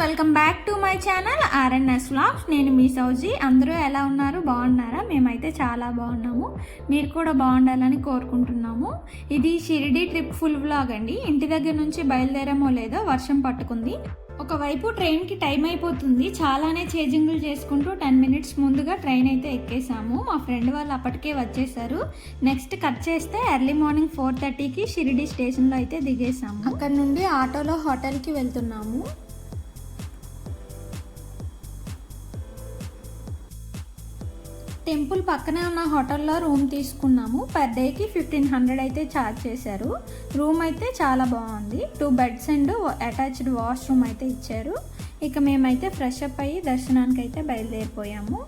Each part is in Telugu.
Welcome back to my channel RNS vlogs. నేను మీ సౌజీ. అందరూ ఎలా ఉన్నారు? బాగున్నారా? మేమైతే చాలా బాగున్నాము. మీరు కూడా బాగుండాలని కోరుకుంటున్నాము. ఇది షిరిడి ట్రిప్ ఫుల్ వ్లాగ్ అండి. ఇంటి దగ్గర నుంచి బయలుదేరామో లేదో వర్షం పట్టుకుంది. ఒకవైపు ట్రైన్కి టైం అయిపోతుంది. చాలానే చేజింగులు చేసుకుంటూ టెన్ మినిట్స్ ముందుగా ట్రైన్ అయితే ఎక్కేసాము. మా ఫ్రెండ్ వాళ్ళు అప్పటికే వచ్చేసారు. నెక్స్ట్ కట్ చేస్తే ఎర్లీ మార్నింగ్ ఫోర్ థర్టీకి షిరిడి స్టేషన్లో అయితే దిగేసాము. అక్కడ నుండి ఆటోలో హోటల్కి వెళ్తున్నాము. టెంపుల్ పక్కనే ఉన్న హోటల్లో రూమ్ తీసుకున్నాము. పర్ డేకి ఫిఫ్టీన్ హండ్రెడ్ అయితే ఛార్జ్ చేశారు. రూమ్ అయితే చాలా బాగుంది. Two beds and attached washroom అయితే ఇచ్చారు. ఇక మేమైతే ఫ్రెష్ అప్ అయ్యి దర్శనానికి అయితే బయలుదేరిపోయాము.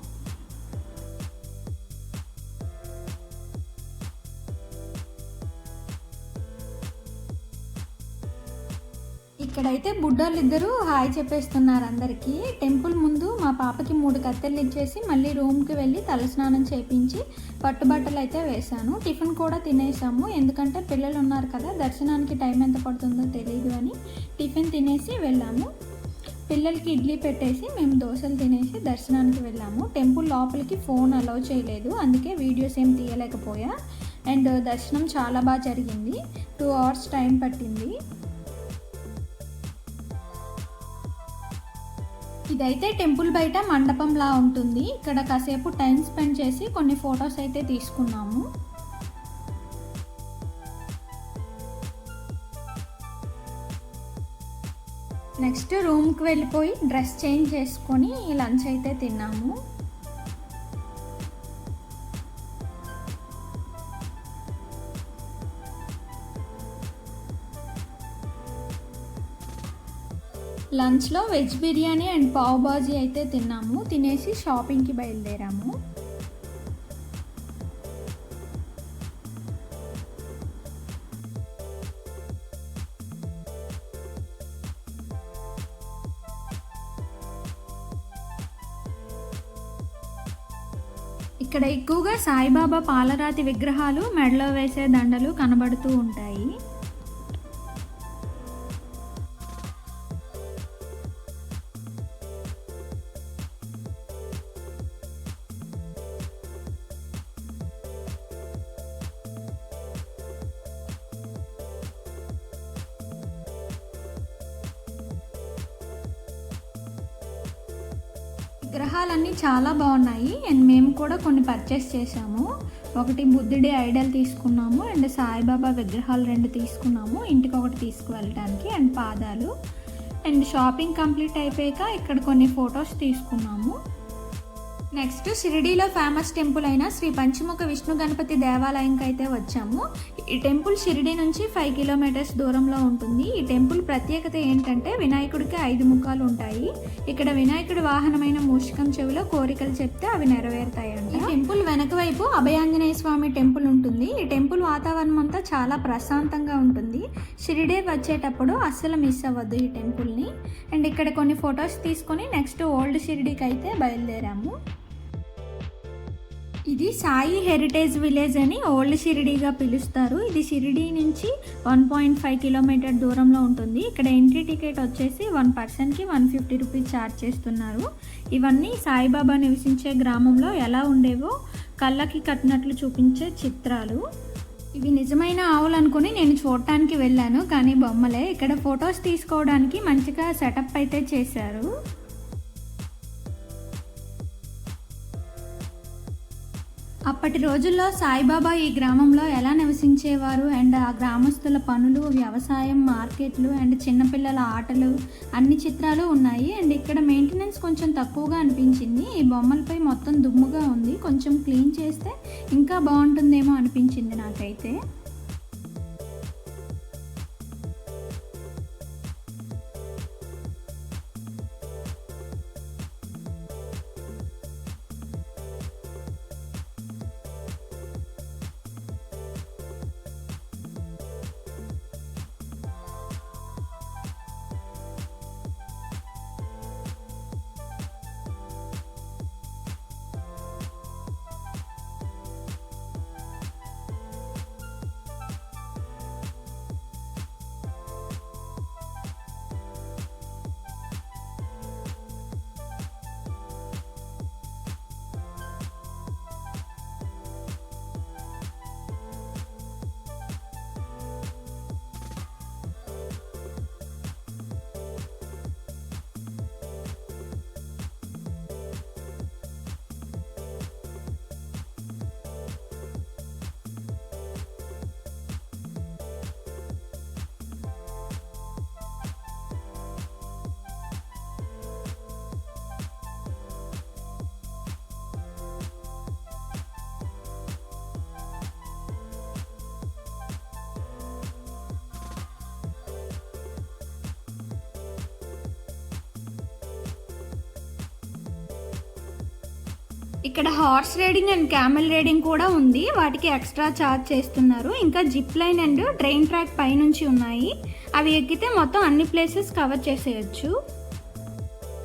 ఇక్కడైతే బుడ్డోళ్ళు ఇద్దరు హాయ్ చెప్పేస్తున్నారు అందరికీ. టెంపుల్ ముందు మా పాపకి మూడు కత్తెలు ఇచ్చేసి మళ్ళీ రూమ్కి వెళ్ళి తలస్నానం చేయించి పట్టుబట్టలు అయితే వేశాను. టిఫిన్ కూడా తినేసాము. ఎందుకంటే పిల్లలు ఉన్నారు కదా దర్శనానికి టైం ఎంత పడుతుందో తెలియదు అని టిఫిన్ తినేసి వెళ్ళాము. పిల్లలకి ఇడ్లీ పెట్టేసి మేము దోశలు తినేసి దర్శనానికి వెళ్ళాము. టెంపుల్ లోపలికి ఫోన్ అలౌ చేయలేదు. అందుకే వీడియోస్ ఏం తీయలేకపోయా. అండ్ దర్శనం చాలా బాగా జరిగింది. టూ అవర్స్ టైం పట్టింది. ఇదైతే టెంపుల్ బయట మండపంలా ఉంటుంది. ఇక్కడ కాసేపు టైం స్పెండ్ చేసి కొన్ని ఫొటోస్ అయితే తీసుకున్నాము. నెక్స్ట్ రూమ్కి వెళ్ళిపోయి డ్రెస్ చేంజ్ చేసుకొని లంచ్ అయితే తిన్నాము. లంచ్లో వెజ్ బిర్యానీ అండ్ పావ్ బాజీ అయితే తిన్నాము. తినేసి షాపింగ్కి బయలుదేరాము. ఇక్కడ ఎక్కువగా సాయిబాబా పాలరాతి విగ్రహాలు మెడలో వేసే దండలు కనబడుతూ ఉంటాయి. విగ్రహాలన్నీ చాలా బాగున్నాయి. అండ్ మేము కూడా కొన్ని పర్చేస్ చేసాము ఒకటి బుద్ధుడి ఐడల్ తీసుకున్నాము. అండ్ సాయిబాబా విగ్రహాలు రెండు తీసుకున్నాము. ఇంటికి ఒకటి తీసుకువెళ్ళడానికి అండ్ పాదాలు. అండ్ షాపింగ్ కంప్లీట్ అయిపోయాక ఇక్కడ కొన్ని ఫొటోస్ తీసుకున్నాము. నెక్స్ట్ షిరిడీలో ఫేమస్ టెంపుల్ అయిన శ్రీ పంచముఖ విష్ణు గణపతి దేవాలయంకి అయితే వచ్చాము. ఈ టెంపుల్ షిరిడి నుంచి ఫైవ్ కిలోమీటర్స్ దూరంలో ఉంటుంది. ఈ టెంపుల్ ప్రత్యేకత ఏంటంటే వినాయకుడికి ఐదు ముఖాలు ఉంటాయి. ఇక్కడ వినాయకుడి వాహనమైన మూషికం చెవిలో కోరికలు చెప్తే అవి నెరవేరుతాయంట. ఈ టెంపుల్ వెనక వైపు అభయాంజనేయ స్వామి టెంపుల్ ఉంటుంది. ఈ టెంపుల్ వాతావరణం అంతా చాలా ప్రశాంతంగా ఉంటుంది. షిరిడే వచ్చేటప్పుడు అస్సలు మిస్ అవ్వద్దు ఈ టెంపుల్ని. అండ్ ఇక్కడ కొన్ని ఫొటోస్ తీసుకొని నెక్స్ట్ ఓల్డ్ షిరిడీకి అయితే బయలుదేరాము. ఇది సాయి హెరిటేజ్ విలేజ్ అని ఓల్డ్ షిరిడీగా పిలుస్తారు. ఇది షిరిడీ నుంచి వన్ పాయింట్ ఫైవ్ కిలోమీటర్ దూరంలో ఉంటుంది. ఇక్కడ ఎంట్రీ టికెట్ వచ్చేసి వన్ పర్సన్కి వన్ ఫిఫ్టీ రూపీస్ ఛార్జ్ చేస్తున్నారు. ఇవన్నీ సాయిబాబా నివసించే గ్రామంలో ఎలా ఉండేవో కళ్ళకి కట్టినట్లు చూపించే చిత్రాలు. ఇవి నిజమైన ఆవులు అనుకుని నేను చూడటానికి వెళ్ళాను కానీ బొమ్మలే. ఇక్కడ ఫొటోస్ తీసుకోవడానికి మంచిగా సెటప్ అయితే చేశారు. అప్పటి రోజుల్లో సాయిబాబా ఈ గ్రామంలో ఎలా నివసించేవారు? అండ్ ఆ గ్రామస్తుల పనులు వ్యవసాయం మార్కెట్లు అండ్ చిన్నపిల్లల ఆటలు అన్ని చిత్రాలు ఉన్నాయి. అండ్ ఇక్కడ మెయింటెనెన్స్ కొంచెం తక్కువగా అనిపించింది. ఈ బొమ్మలపై మొత్తం దుమ్ముగా ఉంది. కొంచెం క్లీన్ చేస్తే ఇంకా బాగుంటుందేమో అనిపించింది నాకైతే. ఇక్కడ horse riding and camel riding కూడా ఉంది. వాటికి ఎక్స్ట్రా ఛార్జ్ చేస్తున్నారు. ఇంకా zip line and train track పైనుంచి ఉన్నాయి. అవి ఎక్కితే మొత్తం అన్ని ప్లేసెస్ కవర్ చేసేయచ్చు.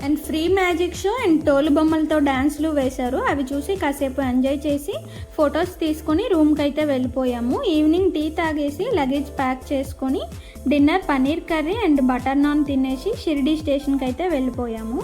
And free magic show and తోలు బొమ్మలతో డ్యాన్స్లు వేశారు. అవి చూసి కాసేపు ఎంజాయ్ చేసి ఫొటోస్ తీసుకొని రూమ్కి అయితే వెళ్ళిపోయాము. ఈవినింగ్ టీ తాగేసి లగేజ్ ప్యాక్ చేసుకొని dinner paneer curry and butter naan తినేసి షిరిడి స్టేషన్కి అయితే వెళ్ళిపోయాము.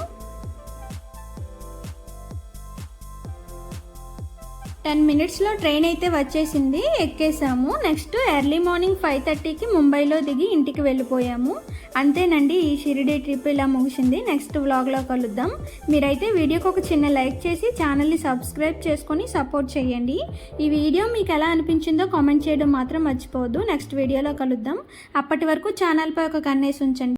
టెన్ మినిట్స్లో ట్రైన్ అయితే వచ్చేసింది. ఎక్కేసాము. నెక్స్ట్ ఎర్లీ మార్నింగ్ ఫైవ్ థర్టీకి ముంబైలో దిగి ఇంటికి వెళ్ళిపోయాము. అంతేనండి ఈ షిరిడి ట్రిప్ ఇలా ముగిసింది. నెక్స్ట్ వ్లాగ్లో కలుద్దాం. మీరైతే వీడియోకి ఒక చిన్న లైక్ చేసి ఛానల్ని సబ్స్క్రైబ్ చేసుకొని సపోర్ట్ చేయండి. ఈ వీడియో మీకు ఎలా అనిపించిందో కామెంట్ చేయడం మాత్రం మర్చిపోవద్దు. నెక్స్ట్ వీడియోలో కలుద్దాం. అప్పటి వరకు ఛానల్పై ఒక కన్నేసి ఉంచండి.